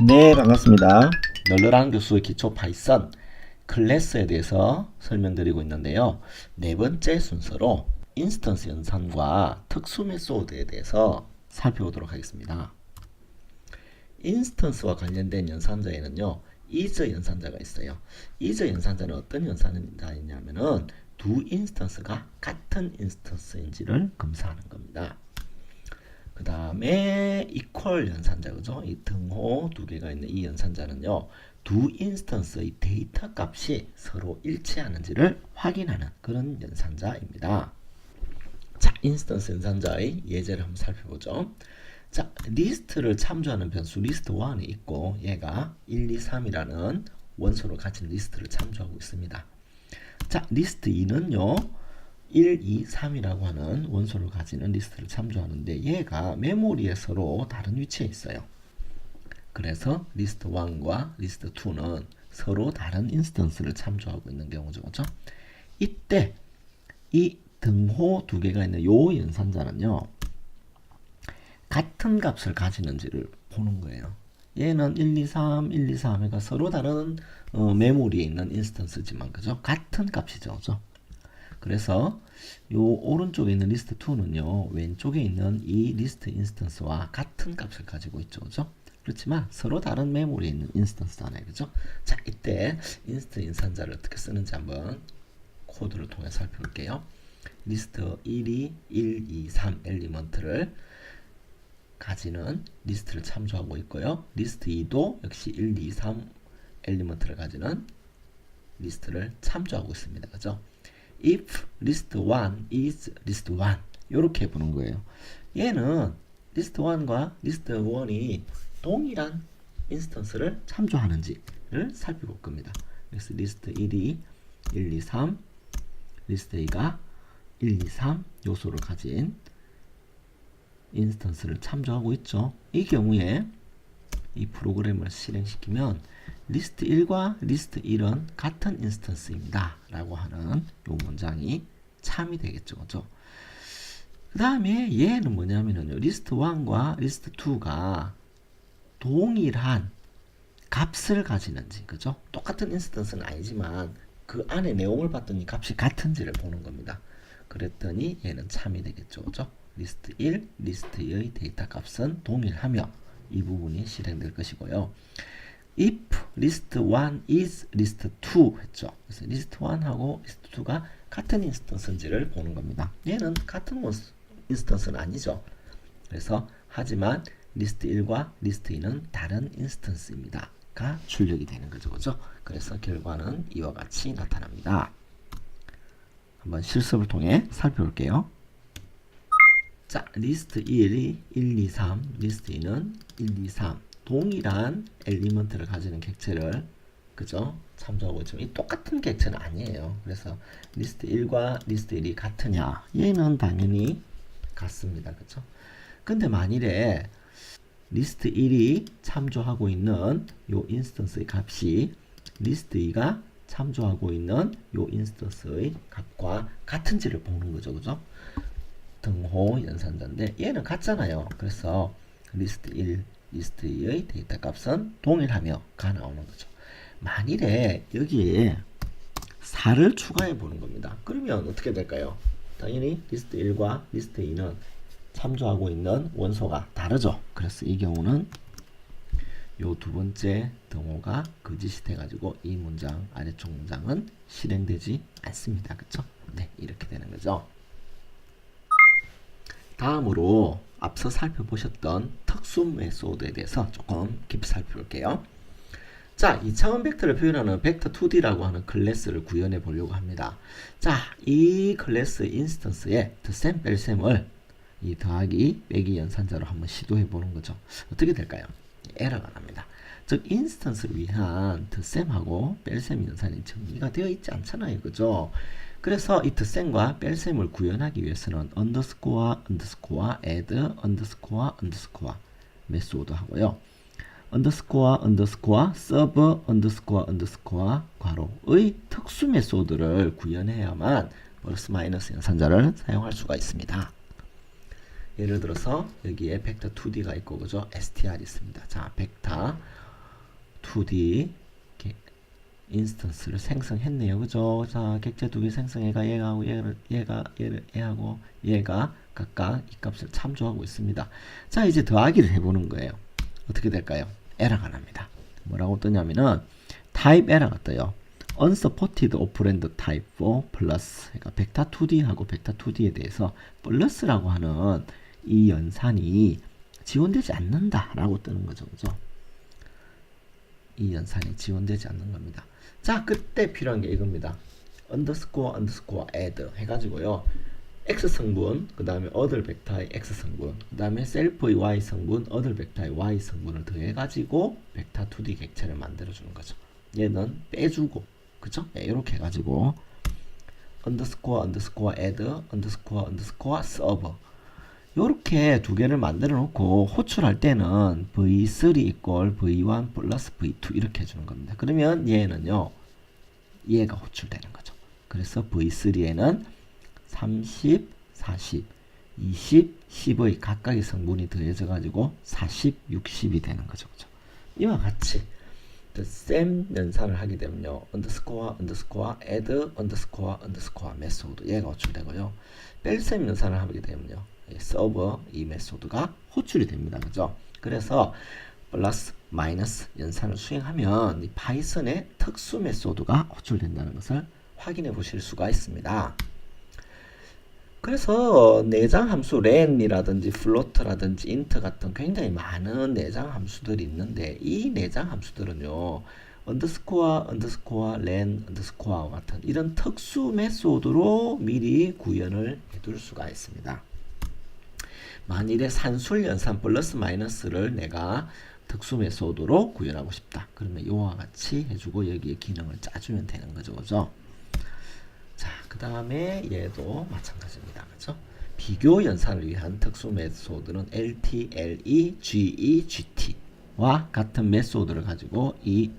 네, 반갑습니다. 널널한 교수의 기초 파이썬 클래스에 대해서 설명드리고 있는데요. 네 번째 순서로 인스턴스 연산과 특수 메소드에 대해서 살펴보도록 하겠습니다. 인스턴스와 관련된 연산자에는요. is 연산자가 있어요. is 연산자는 어떤 연산자이냐면은 두 인스턴스가 같은 인스턴스인지를 검사하는 겁니다. 그 다음에 equal 연산자 그죠? 이 등호 두 개가 있는 이 연산자는요. 두 인스턴스의 데이터 값이 서로 일치하는지를 확인하는 그런 연산자입니다. 자, 인스턴스 연산자의 예제를 한번 살펴보죠. 자, 리스트를 참조하는 변수 리스트 1이 있고 얘가 1, 2, 3이라는 원소를 가진 리스트를 참조하고 있습니다. 자, 리스트 2는요. 1, 2, 3이라고 하는 원소를 가지는 리스트를 참조하는데 얘가 메모리에 서로 다른 위치에 있어요. 그래서 리스트 1과 리스트 2는 서로 다른 인스턴스를 참조하고 있는 경우죠. 그죠? 이때 이 등호 두 개가 있는 요 연산자는요. 같은 값을 가지는지를 보는 거예요. 얘는 1, 2, 3, 1, 2, 3가 서로 다른 어, 메모리에 있는 인스턴스지만 그죠? 같은 값이죠. 그죠? 그래서 요 오른쪽에 있는 리스트 2는요 왼쪽에 있는 이 리스트 인스턴스와 같은 값을 가지고 있죠. 그죠? 그렇지만 서로 다른 메모리에 있는 인스턴스잖아요. 그죠? 자 이때 인스트 인산자를 어떻게 쓰는지 한번 코드를 통해 살펴볼게요. 리스트 1이 1, 2, 3 엘리먼트를 가지는 리스트를 참조하고 있고요. 리스트 2도 역시 1, 2, 3 엘리먼트를 가지는 리스트를 참조하고 있습니다. 그죠 if list 1 is list 1 이렇게 보는 거예요. 얘는 list 1과 list 1이 동일한 인스턴스를 참조하는지를 살펴볼 겁니다. 그래서 list 1이 1, 2, 3, list 2가 1, 2, 3 요소를 가진 인스턴스를 참조하고 있죠. 이 경우에 이 프로그램을 실행시키면 리스트 1과 리스트 1은 같은 인스턴스입니다. 라고 하는 요 문장이 참이 되겠죠. 그죠? 그 다음에 얘는 뭐냐면요. 리스트 1과 리스트 2가 동일한 값을 가지는지, 그죠? 똑같은 인스턴스는 아니지만 그 안에 내용을 봤더니 값이 같은지를 보는 겁니다. 그랬더니 얘는 참이 되겠죠. 그죠? 리스트 1, 리스트 2의 데이터 값은 동일하며 이 부분이 실행될 것이고요. if list 1 is list 2 했죠. 그래서 list 1하고 list 2가 같은 인스턴스인지를 보는 겁니다. 얘는 같은 인스턴스는 아니죠. 그래서 하지만 list 1과 list 2는 다른 인스턴스입니다. 가 출력이 되는 거죠. 그죠? 그래서 결과는 이와 같이 나타납니다. 한번 실습을 통해 살펴볼게요. 자, 리스트 1이 1, 2, 3, 리스트 2는 1, 2, 3 동일한 엘리먼트를 가지는 객체를 그죠? 참조하고 있지만 이 똑같은 객체는 아니에요. 그래서 리스트 1과 리스트 1이 같으냐? 얘는 당연히 같습니다. 그죠? 근데 만일에 리스트 1이 참조하고 있는 요 인스턴스의 값이 리스트 2가 참조하고 있는 요 인스턴스의 값과 같은지를 보는 거죠. 그죠? 등호 연산자인데 얘는 같잖아요. 그래서 리스트 1, 리스트 2의 데이터 값은 동일하며 가 나오는 거죠. 만일에 여기에 4를 추가해 보는 겁니다. 그러면 어떻게 될까요? 당연히 리스트 1과 리스트 2는 참조하고 있는 원소가 다르죠. 그래서 이 경우는 요 두 번째 등호가 거짓이 돼가지고 이 문장 아래쪽 문장은 실행되지 않습니다. 그쵸? 네 이렇게 되는 거죠. 다음으로 앞서 살펴보셨던 특수 메소드에 대해서 조금 깊이 살펴볼게요. 자, 2차원 벡터를 표현하는 벡터 2D라고 하는 클래스를 구현해 보려고 합니다. 자, 이 클래스 인스턴스에 덧셈, 뺄셈을 이 더하기, 빼기 연산자로 한번 시도해 보는 거죠. 어떻게 될까요? 에러가 납니다. 즉, 인스턴스를 위한 덧셈하고 뺄셈 연산이 정리가 되어 있지 않잖아요. 그죠? 그래서 이 덧셈과 뺄셈을 구현하기 위해서는 언더스코어, 언더스코어, add, 언더스코어, 언더스코어 메소드 하고요. 언더스코어, 언더스코어, 서브, 언더스코어, 언더스코어 괄호의 특수 메소드를 구현해야만 플러스 마이너스 연산자를 사용할 수가 있습니다. 예를 들어서 여기에 벡터 2D가 있고 그죠? str 있습니다. 자, 벡터 2D 이렇게 인스턴스를 생성했네요. 그죠? 자, 객체 두 개 생성해가 얘하고 얘를 얘가 얘를 얘하고 얘가 각각 이 값을 참조하고 있습니다. 자, 이제 더하기를 해보는 거예요. 어떻게 될까요? 에러가 납니다. 뭐라고 뜨냐면은 타입 에러가 떠요. unsupported operand type 4 플러스 그러니까 벡터 2D하고 벡터 2D에 대해서 플러스라고 하는 이 연산이 지원되지 않는다라고 뜨는 거죠. 그죠? 이 연산이 지원되지 않는 겁니다. 자, 그때 필요한 게 이겁니다. underscore underscore add 해가지고요. x 성분, 그 다음에 other 벡터의 x 성분, 그 다음에 셀프의 y 성분, other 벡터의 y 성분을 더해가지고 벡터 2D 객체를 만들어주는 거죠. 얘는 빼주고, 그쵸? 네, 이렇게 해가지고 underscore underscore add underscore underscore serve 요렇게 두 개를 만들어 놓고 호출할 때는 v3 equal v1 플러스 v2 이렇게 해주는 겁니다. 그러면 얘는요, 얘가 호출되는 거죠. 그래서 v3에는 30, 40, 20, 10의 각각의 성분이 더해져 가지고 40, 60이 되는 거죠. 그죠? 이와 같이 same 연산을 하게 되면요. underscore, underscore, add, underscore, underscore 메소드 얘가 호출되고요. 뺄셈 연산을 하게 되면요. 이 서버 이 메소드가 호출이 됩니다. 그죠? 그래서 플러스 마이너스 연산을 수행하면 이 파이썬의 특수 메소드가 호출된다는 것을 확인해 보실 수가 있습니다. 그래서 내장 함수 len이라든지 float라든지 int 같은 굉장히 많은 내장 함수들이 있는데 이 내장 함수들은요 underscore, underscore, len, underscore 같은 이런 특수 메소드로 미리 구현을 해둘 수가 있습니다. 만일에 산술 연산 플러스 마이너스를 내가 특수 메소드로 구현하고 싶다. 그러면 이와 같이 해주고 여기에 기능을 짜주면 되는 거죠. 그죠? 자, 그 다음에 얘도 마찬가지입니다. 그죠? 비교 연산을 위한 특수 메소드는 LT, LE, GE, GT와 같은 메소드를 가지고 이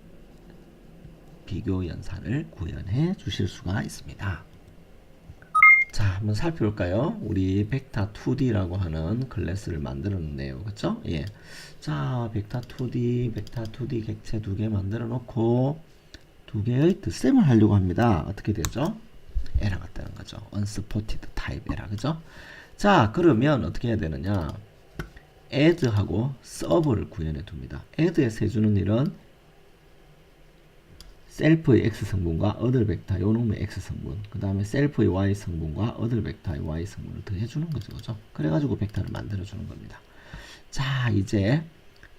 비교 연산을 구현해 주실 수가 있습니다. 자, 한번 살펴볼까요? 우리 벡터 2D라고 하는 클래스를 만들었네요. 그쵸? 예. 자, 벡터 2D, 벡터 2D 객체 두 개 만들어 놓고 두 개의 덧셈을 하려고 합니다. 어떻게 되죠? 에러가 뜨는 거죠. unsupported type 에러. 그죠? 자, 그러면 어떻게 해야 되느냐? add하고 serve를 구현해 둡니다. add에서 해주는 일은 셀프의 x 성분과 other 벡터 요 놈의 x 성분. 그 다음에 셀프의 y 성분과 other 벡터의 y 성분을 더해주는 거죠. 그죠? 그래가지고 벡터를 만들어 주는 겁니다. 자 이제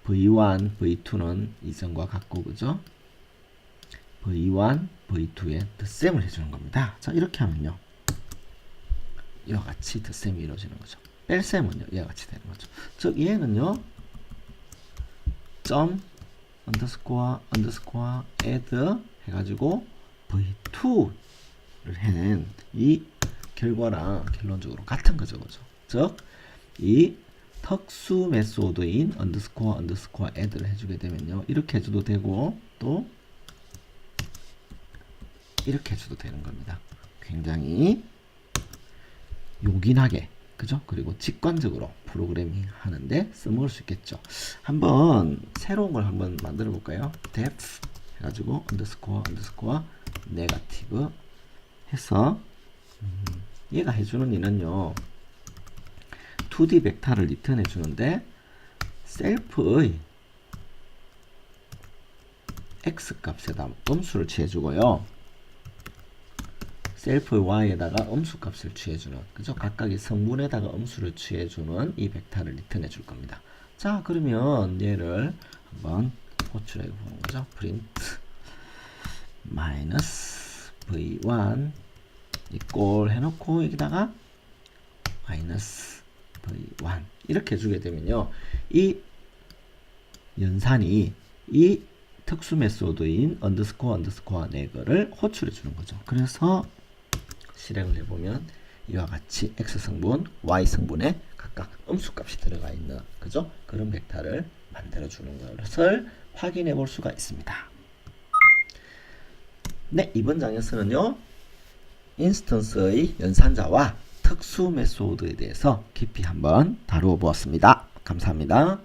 v1 v2는 이전과 같고 그죠? v1 v2에 덧셈을 해주는 겁니다. 자 이렇게 하면요. 이와 같이 덧셈이 이루어지는 거죠. 뺄셈은요 이와 같이 되는 거죠. 즉 얘는요 점 언더스코어 언더스코어 add 해가지고 v2를 해낸 이 결과랑 결론적으로 같은 거죠, 그죠? 즉, 이 특수 메소드인 언더스코어 언더스코어 add를 해주게 되면요, 이렇게 해줘도 되고 또 이렇게 해줘도 되는 겁니다. 굉장히 요긴하게 그죠? 그리고 직관적으로 프로그래밍 하는데 써먹을 수 있겠죠. 한번 새로운 걸 한번 만들어 볼까요? depth 해가지고 underscore underscore negative 해서 음, 얘가 해주는 일은요. 2D 벡터를 리턴 해 주는데 셀프의 x 값에다 음수를 취해주고요. 셀프 y에다가 음수 값을 취해주는 그죠? 각각의 성분에다가 음수를 취해주는 이 벡터를 리턴해 줄 겁니다. 자 그러면 얘를 한번 호출해 보는 거죠. print 마이너스 v1 이꼴 해놓고 여기다가 마이너스 v1 이렇게 주게 되면요. 이 연산이 이 특수 메소드인 언더스코어 언더스코어 네거를 호출해 주는 거죠. 그래서 실행을 해보면 이와 같이 x 성분, y 성분에 각각 음수값이 들어가 있는 그죠? 그런 벡터를 만들어 주는 것을 확인해 볼 수가 있습니다. 네, 이번 장에서는요. 인스턴스의 연산자와 특수 메소드에 대해서 깊이 한번 다루어 보았습니다. 감사합니다.